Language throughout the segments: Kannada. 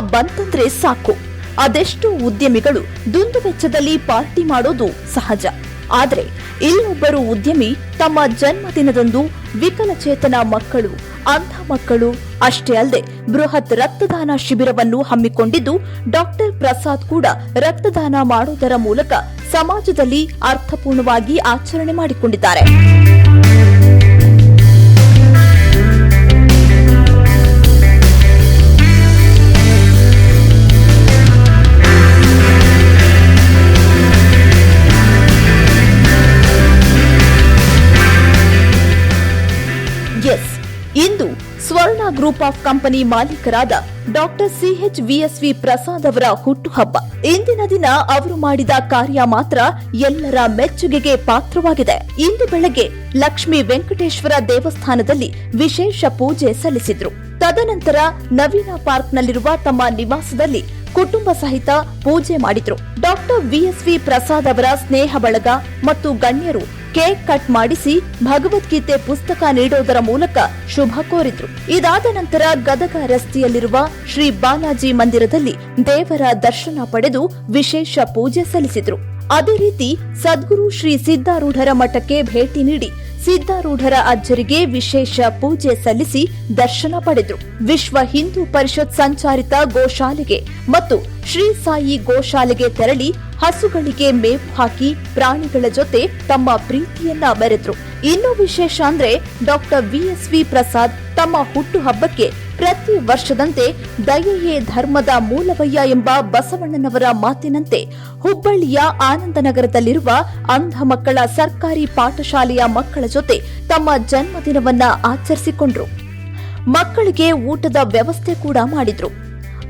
ಬಂತಂದ್ರೆ ಸಾಕು. ಅದೆಷ್ಟು ಉದ್ಯಮಿಗಳು ದುಂದು ವೆಚ್ಚದಲ್ಲಿ ಪಾರ್ಟಿ ಮಾಡೋದು ಸಹಜ. ಆದ್ರೆ ಇಲ್ಲೊಬ್ಬರು ಉದ್ಯಮಿ ತಮ್ಮ ಜನ್ಮದಿನದಂದು ವಿಕಲಚೇತನ ಮಕ್ಕಳು, ಅಂಧ ಮಕ್ಕಳು, ಅಷ್ಟೇ ಅಲ್ಲದೆ ಬೃಹತ್ ರಕ್ತದಾನ ಶಿಬಿರವನ್ನು ಹಮ್ಮಿಕೊಂಡಿದ್ದು ಡಾಕ್ಟರ್ ಪ್ರಸಾದ್ ಕೂಡ ರಕ್ತದಾನ ಮಾಡುವುದರ ಮೂಲಕ ಸಮಾಜದಲ್ಲಿ ಅರ್ಥಪೂರ್ಣವಾಗಿ ಆಚರಣೆ ಮಾಡಿಕೊಂಡಿದ್ದಾರೆ. ಸ್ವರ್ಣ ಗ್ರೂಪ್ ಆಫ್ ಕಂಪನಿ ಮಾಲೀಕರಾದ ಡಾಕ್ಟರ್ ಸಿಎಚ್ ವಿಎಸ್ವಿ ಪ್ರಸಾದ್ ಅವರ ಹುಟ್ಟುಹಬ್ಬ. ಇಂದಿನ ದಿನ ಅವರು ಮಾಡಿದ ಕಾರ್ಯ ಮಾತ್ರ ಎಲ್ಲರ ಮೆಚ್ಚುಗೆಗೆ ಪಾತ್ರವಾಗಿದೆ. ಇಂದು ಬೆಳಗ್ಗೆ ಲಕ್ಷ್ಮೀ ವೆಂಕಟೇಶ್ವರ ದೇವಸ್ಥಾನದಲ್ಲಿ ವಿಶೇಷ ಪೂಜೆ ಸಲ್ಲಿಸಿದ್ರು. ತದನಂತರ ನವೀನ ಪಾರ್ಕ್ನಲ್ಲಿರುವ ತಮ್ಮ ನಿವಾಸದಲ್ಲಿ ಕುಟುಂಬ ಸಹಿತ ಪೂಜೆ ಮಾಡಿದ್ರು. ಡಾಕ್ಟರ್ ವಿಎಸ್ವಿ ಪ್ರಸಾದ್ ಅವರ ಸ್ನೇಹ ಬಳಗ ಮತ್ತು ಗಣ್ಯರು ಕೇಕ್ ಕಟ್ ಮಾಡಿಸಿ ಭಗವದ್ಗೀತೆ ಪುಸ್ತಕ ನೀಡೋದರ ಮೂಲಕ ಶುಭ ಕೋರಿದ್ರು. ಇದಾದ ನಂತರ ಗದಗ ರಸ್ತೆಯಲ್ಲಿರುವ ಶ್ರೀ ಬಾಲಾಜಿ ಮಂದಿರದಲ್ಲಿ ದೇವರ ದರ್ಶನ ಪಡೆದು ವಿಶೇಷ ಪೂಜೆ ಸಲ್ಲಿಸಿದ್ರು. ಅದೇ ರೀತಿ ಸದ್ಗುರು ಶ್ರೀ ಸಿದ್ದಾರೂಢರ ಮಠಕ್ಕೆ ಭೇಟಿ ನೀಡಿ ಸಿದ್ದಾರೂಢರ ಅಜ್ಜರಿಗೆ ವಿಶೇಷ ಪೂಜೆ ಸಲ್ಲಿಸಿ ದರ್ಶನ ಪಡೆದ್ರು. ವಿಶ್ವ ಹಿಂದೂ ಪರಿಷತ್ ಸಂಚಾರಿತ ಗೋಶಾಲೆಗೆ ಮತ್ತು ಶ್ರೀ ಸಾಯಿ ಗೋಶಾಲೆಗೆ ತೆರಳಿ ಹಸುಗಳಿಗೆ ಮೇವು ಹಾಕಿ ಪ್ರಾಣಿಗಳ ಜೊತೆ ತಮ್ಮ ಪ್ರೀತಿಯನ್ನ ಮೆರೆದ್ರು ಇನ್ನು ವಿಶೇಷ ಅಂದ್ರೆ ಡಾಕ್ಟರ್ ವಿಎಸ್ವಿ ಪ್ರಸಾದ್ ತಮ್ಮ ಹುಟ್ಟುಹಬ್ಬಕ್ಕೆ ಪ್ರತಿ ವರ್ಷದಂತೆ ದಯೆಯೇ ಧರ್ಮದ ಮೂಲವಯ್ಯ ಎಂಬ ಬಸವಣ್ಣನವರ ಮಾತಿನಂತೆ ಹುಬ್ಬಳ್ಳಿಯ ಆನಂದನಗರದಲ್ಲಿರುವ ಅಂಧ ಮಕ್ಕಳ ಸರ್ಕಾರಿ ಪಾಠಶಾಲೆಯ ಮಕ್ಕಳ ಜೊತೆ ತಮ್ಮ ಜನ್ಮದಿನವನ್ನ ಆಚರಿಸಿಕೊಂಡ್ರು. ಮಕ್ಕಳಿಗೆ ಊಟದ ವ್ಯವಸ್ಥೆ ಕೂಡ ಮಾಡಿದ್ರು.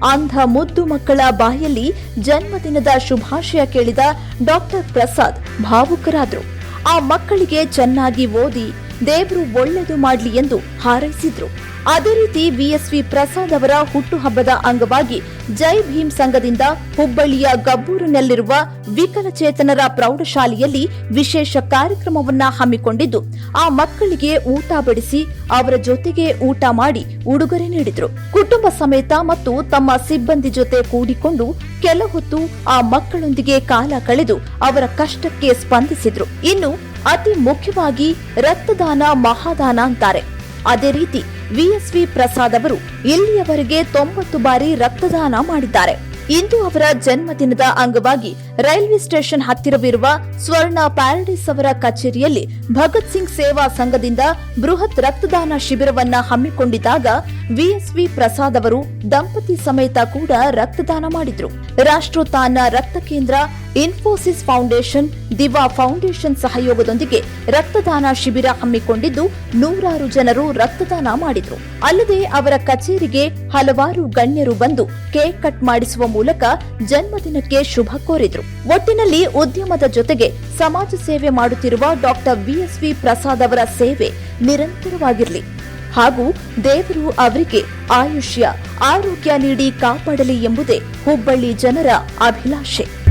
ಅಂಧ ಮುದ್ದು ಮಕ್ಕಳ ಬಾಯಲ್ಲಿ ಜನ್ಮದಿನದ ಶುಭಾಶಯ ಕೇಳಿದ ಡಾಕ್ಟರ್ ಪ್ರಸಾದ್ ಭಾವುಕರಾದರು. ಆ ಮಕ್ಕಳಿಗೆ ಚೆನ್ನಾಗಿ ಓದಿ ದೇವರು ಒಳ್ಳೆಯದು ಮಾಡಲಿ ಎಂದು ಹಾರೈಸಿದ್ರು. ಅದೇ ರೀತಿ ವಿಎಸ್ವಿ ಪ್ರಸಾದ್ ಅವರ ಹುಟ್ಟುಹಬ್ಬದ ಅಂಗವಾಗಿ ಜೈ ಭೀಮ್ ಸಂಘದಿಂದ ಹುಬ್ಬಳ್ಳಿಯ ಗಬ್ಬೂರಿನಲ್ಲಿರುವ ವಿಕಲಚೇತನರ ಪ್ರೌಢಶಾಲೆಯಲ್ಲಿ ವಿಶೇಷ ಕಾರ್ಯಕ್ರಮವನ್ನ ಹಮ್ಮಿಕೊಂಡಿದ್ದು, ಆ ಮಕ್ಕಳಿಗೆ ಊಟ ಬಡಿಸಿ ಅವರ ಜೊತೆಗೆ ಊಟ ಮಾಡಿ ಉಡುಗೊರೆ ನೀಡಿದ್ರು. ಕುಟುಂಬ ಸಮೇತ ಮತ್ತು ತಮ್ಮ ಸಿಬ್ಬಂದಿ ಜೊತೆ ಕೂಡಿಕೊಂಡು ಕೆಲ ಹೊತ್ತು ಆ ಮಕ್ಕಳೊಂದಿಗೆ ಕಾಲ ಕಳೆದು ಅವರ ಕಷ್ಟಕ್ಕೆ ಸ್ಪಂದಿಸಿದ್ರು. ಇನ್ನು ಅತಿ ಮುಖ್ಯವಾಗಿ ರಕ್ತದಾನ ಮಹಾದಾನ ಅಂತಾರೆ. ಅದೇ ರೀತಿ ವಿಎಸ್ವಿ ಪ್ರಸಾದ್ ಅವರು ಇಲ್ಲಿಯವರೆಗೆ ತೊಂಬತ್ತು ಬಾರಿ ರಕ್ತದಾನ ಮಾಡಿದ್ದಾರೆ. ಇಂದು ಅವರ ಜನ್ಮದಿನದ ಅಂಗವಾಗಿ ರೈಲ್ವೆ ಸ್ಟೇಷನ್ ಹತ್ತಿರವಿರುವ ಸ್ವರ್ಣ ಪ್ಯಾರಡೈಸ್ ಅವರ ಕಚೇರಿಯಲ್ಲಿ ಭಗತ್ ಸಿಂಗ್ ಸೇವಾ ಸಂಘದಿಂದ ಬೃಹತ್ ರಕ್ತದಾನ ಶಿಬಿರವನ್ನ ಹಮ್ಮಿಕೊಂಡಿದ್ದಾಗ ವಿಎಸ್ವಿ ಪ್ರಸಾದ್ ಅವರು ದಂಪತಿ ಸಮೇತ ಕೂಡ ರಕ್ತದಾನ ಮಾಡಿದ್ರು. ರಾಷ್ಟ್ರೋತ್ಥಾನ ರಕ್ತ ಕೇಂದ್ರ ಇನ್ಫೋಸಿಸ್ ಫೌಂಡೇಶನ್, ದಿವಾ ಫೌಂಡೇಶನ್ ಸಹಯೋಗದೊಂದಿಗೆ ರಕ್ತದಾನ ಶಿಬಿರ ಹಮ್ಮಿಕೊಂಡಿದ್ದು ನೂರಾರು ಜನರು ರಕ್ತದಾನ ಮಾಡಿದರು. ಅಲ್ಲದೆ ಅವರ ಕಚೇರಿಗೆ ಹಲವಾರು ಗಣ್ಯರು ಬಂದು ಕೇಕ್ ಕಟ್ ಮಾಡಿಸುವ ಮೂಲಕ ಜನ್ಮದಿನಕ್ಕೆ ಶುಭ ಕೋರಿದ್ರು. ಒಟ್ಟಿನಲ್ಲಿ ಉದ್ಯಮದ ಜೊತೆಗೆ ಸಮಾಜ ಸೇವೆ ಮಾಡುತ್ತಿರುವ ಡಾಕ್ಟರ್ ವಿಎಸ್ವಿ ಪ್ರಸಾದ್ ಅವರ ಸೇವೆ ನಿರಂತರವಾಗಿರಲಿ. ಹಾಗೂ ದೇವರು ಅವರಿಗೆ ಆಯುಷ್ಯ, ಆರೋಗ್ಯ ನೀಡಿ ಕಾಪಾಡಲಿ ಎಂಬುದೇ ಹುಬ್ಬಳ್ಳಿ ಜನರ ಅಭಿಲಾಷೆ.